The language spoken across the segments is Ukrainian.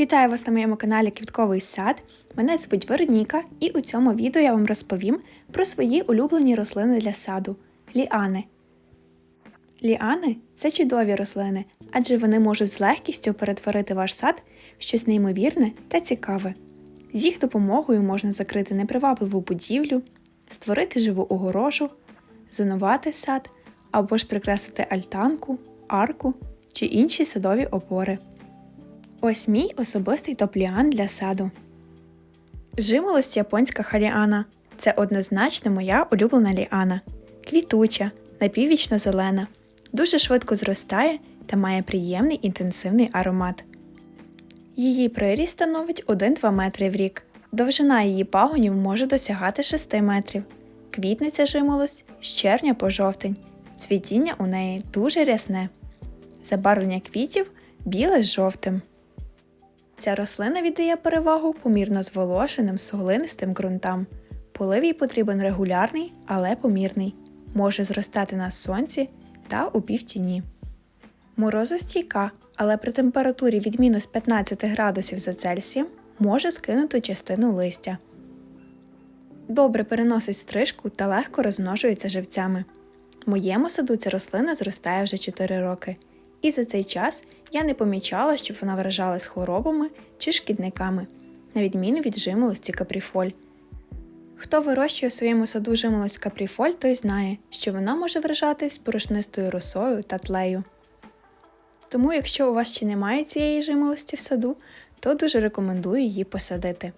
Вітаю вас на моєму каналі Квітковий сад. Мене звуть Вероніка, і у цьому відео я вам розповім про свої улюблені рослини для саду ліани. Ліани це чудові рослини, адже вони можуть з легкістю перетворити ваш сад в щось неймовірне та цікаве. З їх допомогою можна закрити непривабливу будівлю, створити живу огорожу, зонувати сад або ж прикрасити альтанку, арку чи інші садові опори. Ось мій особистий топліан для саду. Жимолость японська халіана це однозначно моя улюблена ліана. Квітуча, напіввічно зелена, дуже швидко зростає та має приємний інтенсивний аромат. Її приріст становить 1-2 метри в рік. Довжина її пагонів може досягати 6 метрів. Квітниця жимолость з червня по жовтень. Цвітіння у неї дуже рясне. Забарвлення квітів біле з жовтим. Ця рослина віддає перевагу помірно зволоженим суглинистим ґрунтам. Полив їй потрібен регулярний, але помірний. Може зростати на сонці та у півтіні. Морозостійка, але при температурі від мінус 15 градусів за Цельсієм може скинути частину листя. Добре переносить стрижку та легко розмножується живцями. В моєму саду ця рослина зростає вже 4 роки, і за цей час я не помічала, щоб вона вражалась хворобами чи шкідниками, на відміну від жимолості капріфоль. Хто вирощує у своєму саду жимолость капріфоль, той знає, що вона може вражатись порошнистою росою та тлею. Тому, якщо у вас ще немає цієї жимолості в саду, то дуже рекомендую її посадити.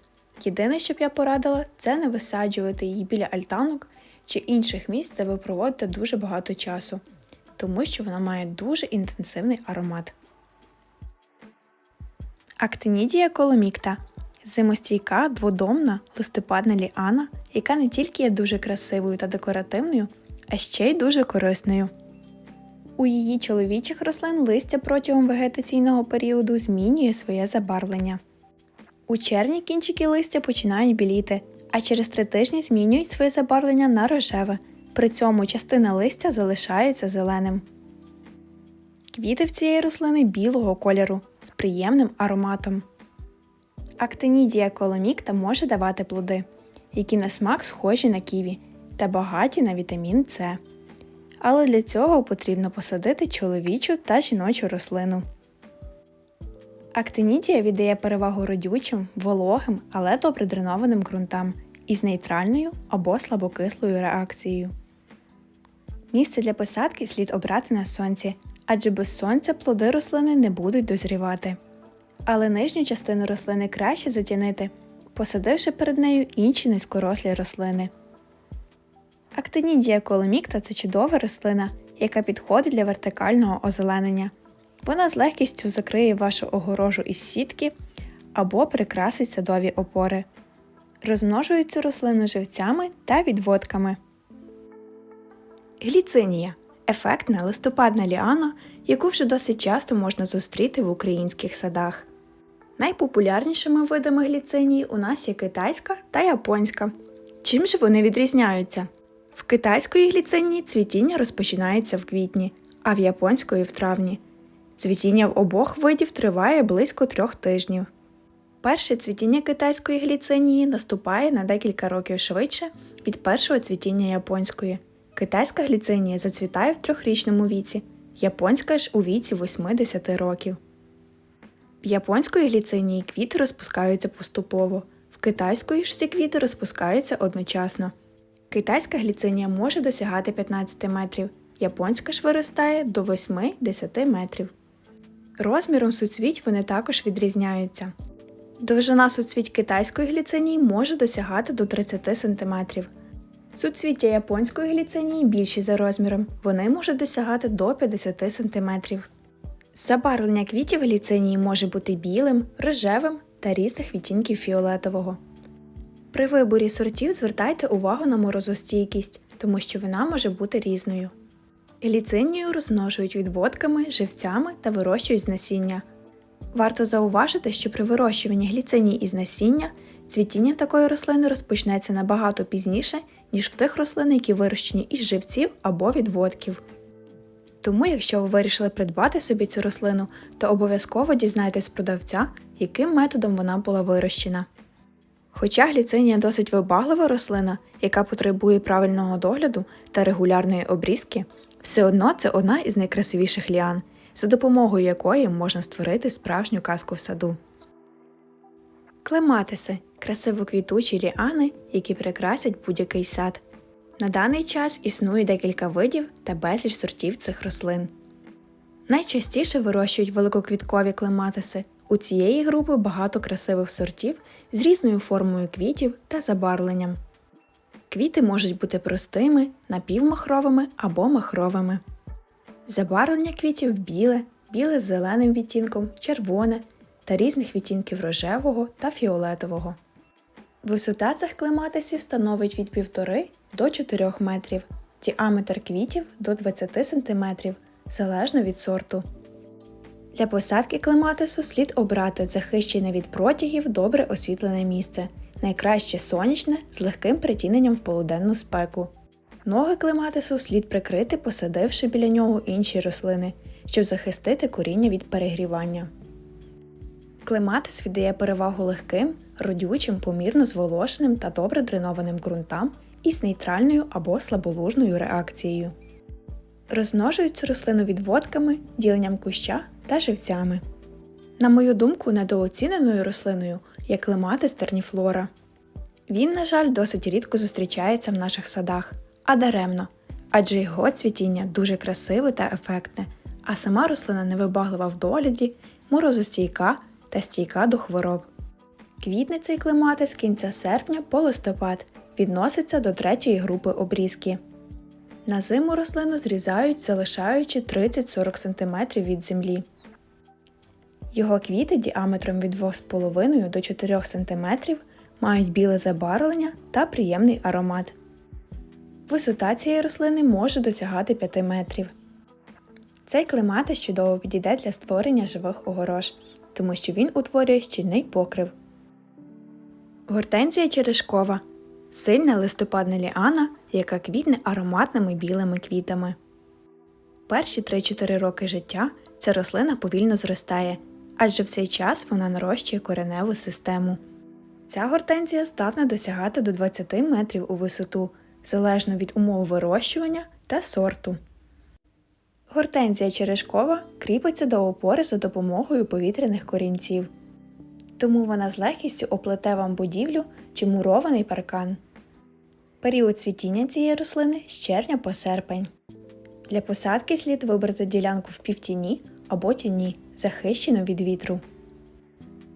Єдине, що б я порадила, це не висаджувати її біля альтанок чи інших місць, де ви проводите дуже багато часу, тому що вона має дуже інтенсивний аромат. Актинідія коломікта зимостійка дводомна листопадна ліана, яка не тільки є дуже красивою та декоративною, а ще й дуже корисною. У її чоловічих рослин листя протягом вегетаційного періоду змінює своє забарвлення. У червні кінчики листя починають біліти, а через три тижні змінюють своє забарвлення на рожеве. При цьому частина листя залишається зеленим. Квіти в цієї рослини білого кольору з приємним ароматом. Актинідія коломікта може давати плоди, які на смак схожі на ківі та багаті на вітамін С. Але для цього потрібно посадити чоловічу та жіночу рослину. Актинідія віддає перевагу родючим, вологим, але добре дренованим ґрунтам із нейтральною або слабокислою реакцією. Місце для посадки слід обрати на сонці, адже без сонця плоди рослини не будуть дозрівати. Але нижню частину рослини краще затінити, посадивши перед нею інші низькорослі рослини. Актинідія коломікта це чудова рослина, яка підходить для вертикального озеленення. Вона з легкістю закриє вашу огорожу із сітки або прикрасить садові опори. Розмножують цю рослину живцями та відводками. Гліцинія ефектна листопадна ліана, яку вже досить часто можна зустріти в українських садах. Найпопулярнішими видами гліцинії у нас є китайська та японська. Чим же вони відрізняються? В китайської гліцинії цвітіння розпочинається в квітні, а в японської в травні. Цвітіння в обох видів триває близько трьох тижнів. Перше цвітіння китайської гліцинії наступає на декілька років швидше від першого цвітіння японської. Китайська гліцинія зацвітає в трьохрічному віці, японська ж у віці 80 років. В японської гліцинії квіти розпускаються поступово, в китайської ж всі квіти розпускаються одночасно. Китайська гліцинія може досягати 15 метрів, японська ж виростає до 8-10 метрів. Розміром суцвіть вони також відрізняються. Довжина суцвіть китайської гліцинії може досягати до 30 см. Суцвіття японської гліцинії більші за розміром, вони можуть досягати до 50 см. Забарвлення квітів гліцинії може бути білим, рожевим та різних відтінків фіолетового. При виборі сортів звертайте увагу на морозостійкість, тому що вона може бути різною. Гліцинію розмножують відводками, живцями та вирощують з насіння. Варто зауважити, що при вирощуванні гліцинії із насіння цвітіння такої рослини розпочнеться набагато пізніше, ніж в тих рослин, які вирощені із живців або відводків. Тому, якщо ви вирішили придбати собі цю рослину, то обов'язково дізнайтесь продавця, яким методом вона була вирощена. Хоча гліцинія досить вибаглива рослина, яка потребує правильного догляду та регулярної обрізки, все одно це одна із найкрасивіших ліан, за допомогою якої можна створити справжню казку в саду. Клематиси красиво квітучі ліани, які прикрасять будь-який сад. На даний час існує декілька видів та безліч сортів цих рослин. Найчастіше вирощують великоквіткові клематиси. У цієї групи багато красивих сортів з різною формою квітів та забарвленням. Квіти можуть бути простими, напівмахровими або махровими. Забарвлення квітів біле, біле з зеленим відтінком, червоне та різних відтінків рожевого та фіолетового. Висота цих клематисів становить від 1,5 до 4 метрів, діаметр квітів до 20 см, залежно від сорту. Для посадки клематису слід обрати захищене від протягів добре освітлене місце, найкраще сонячне з легким притіненням в полуденну спеку. Ноги клематису слід прикрити, посадивши біля нього інші рослини, щоб захистити коріння від перегрівання. Клематис віддає перевагу легким, родючим, помірно зволоженим та добре дренованим ґрунтам із нейтральною або слаболужною реакцією. Розмножують цю рослину відводками, діленням куща та живцями. На мою думку, недооціненою рослиною є клематис терніфлора. Він, на жаль, досить рідко зустрічається в наших садах, а даремно, адже його цвітіння дуже красиве та ефектне, а сама рослина невибаглива в догляді, морозостійка та стійка до хвороб. Квітне цей клематис з кінця серпня по листопад відноситься до третьої групи обрізки. На зиму рослину зрізають, залишаючи 30-40 см від землі. Його квіти діаметром від 2,5 до 4 см мають біле забарвлення та приємний аромат. Висота цієї рослини може досягати 5 метрів. Цей клематис чудово підійде для створення живих огорож, тому що він утворює щільний покрив. Гортензія черешкова сильна листопадна ліана, яка квітне ароматними білими квітами. Перші 3-4 роки життя ця рослина повільно зростає, адже в цей час вона нарощує кореневу систему. Ця гортензія здатна досягати до 20 метрів у висоту, залежно від умов вирощування та сорту. Гортензія черешкова кріпиться до опори за допомогою повітряних корінців. Тому вона з легкістю оплете вам будівлю чи мурований паркан. Період цвітіння цієї рослини з червня по серпень. Для посадки слід вибрати ділянку в півтіні або тіні, захищену від вітру.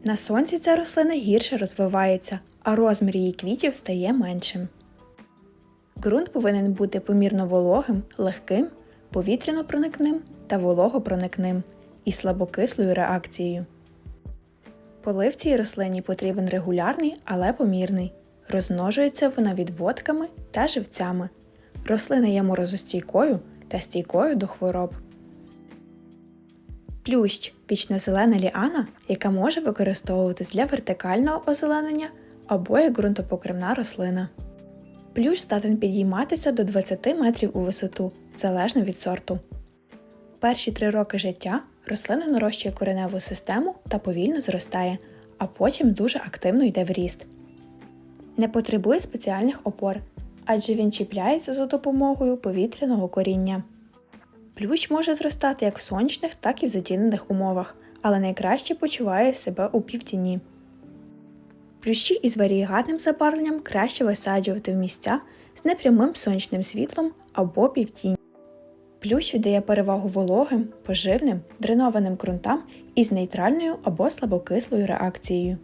На сонці ця рослина гірше розвивається, а розмір її квітів стає меншим. Ґрунт повинен бути помірно вологим, легким, повітряно-проникним та вологопроникним і слабокислою реакцією. Полив цій рослині потрібен регулярний, але помірний. Розмножується вона відводками та живцями. Рослина є морозостійкою та стійкою до хвороб. Плющ вічнозелена ліана, яка може використовуватись для вертикального озеленення або як ґрунтопокривна рослина. Плющ здатен підійматися до 20 метрів у висоту, залежно від сорту. Перші три роки життя рослина нарощує кореневу систему та повільно зростає, а потім дуже активно йде в ріст. Не потребує спеціальних опор, адже він чіпляється за допомогою повітряного коріння. Плющ може зростати як в сонячних, так і в затінених умовах, але найкраще почуває себе у півтіні. Плющі із варієгатним забарвленням краще висаджувати в місця з непрямим сонячним світлом або півтінь. Плющ віддає перевагу вологим, поживним, дренованим ґрунтам із нейтральною або слабокислою реакцією.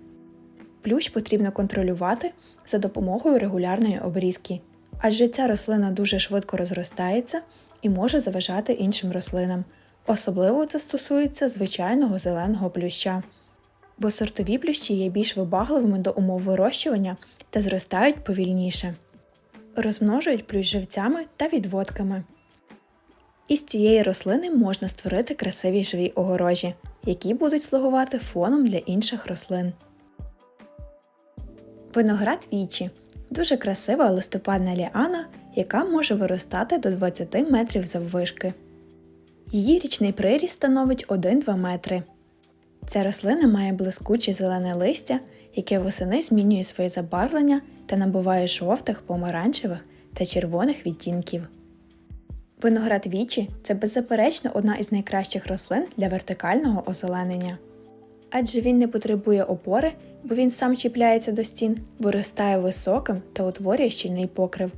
Плющ потрібно контролювати за допомогою регулярної обрізки, адже ця рослина дуже швидко розростається і може заважати іншим рослинам. Особливо це стосується звичайного зеленого плюща. Бо сортові плющі є більш вибагливими до умов вирощування та зростають повільніше. Розмножують плющ живцями та відводками. Із цієї рослини можна створити красиві живі огорожі, які будуть слугувати фоном для інших рослин. Виноград вічі дуже красива листопадна ліана, яка може виростати до 20 метрів заввишки. Її річний приріст становить 1-2 метри. Ця рослина має блискуче зелене листя, яке восени змінює своє забарвлення та набуває жовтих, помаранчевих та червоних відтінків. Виноград вічі це беззаперечно одна із найкращих рослин для вертикального озеленення. Адже він не потребує опори, бо він сам чіпляється до стін, виростає високим та утворює щільний покрив.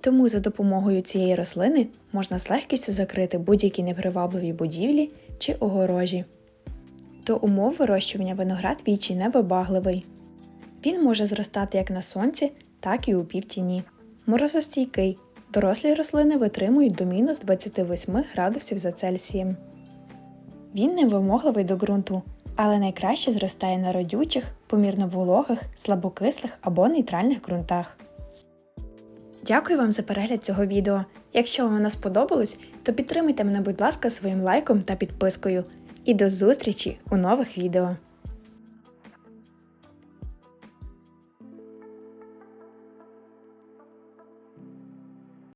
Тому за допомогою цієї рослини можна з легкістю закрити будь-які непривабливі будівлі чи огорожі. До умов вирощування виноград вічі невибагливий. Він може зростати як на сонці, так і у півтіні. Морозостійкий. Дорослі рослини витримують до мінус 28 градусів за Цельсієм. Він невимогливий до ґрунту, але найкраще зростає на родючих, помірно вологих, слабокислих або нейтральних ґрунтах. Дякую вам за перегляд цього відео. Якщо вам сподобалось, то підтримуйте мене, будь ласка, своїм лайком та підпискою. І до зустрічі у нових відео!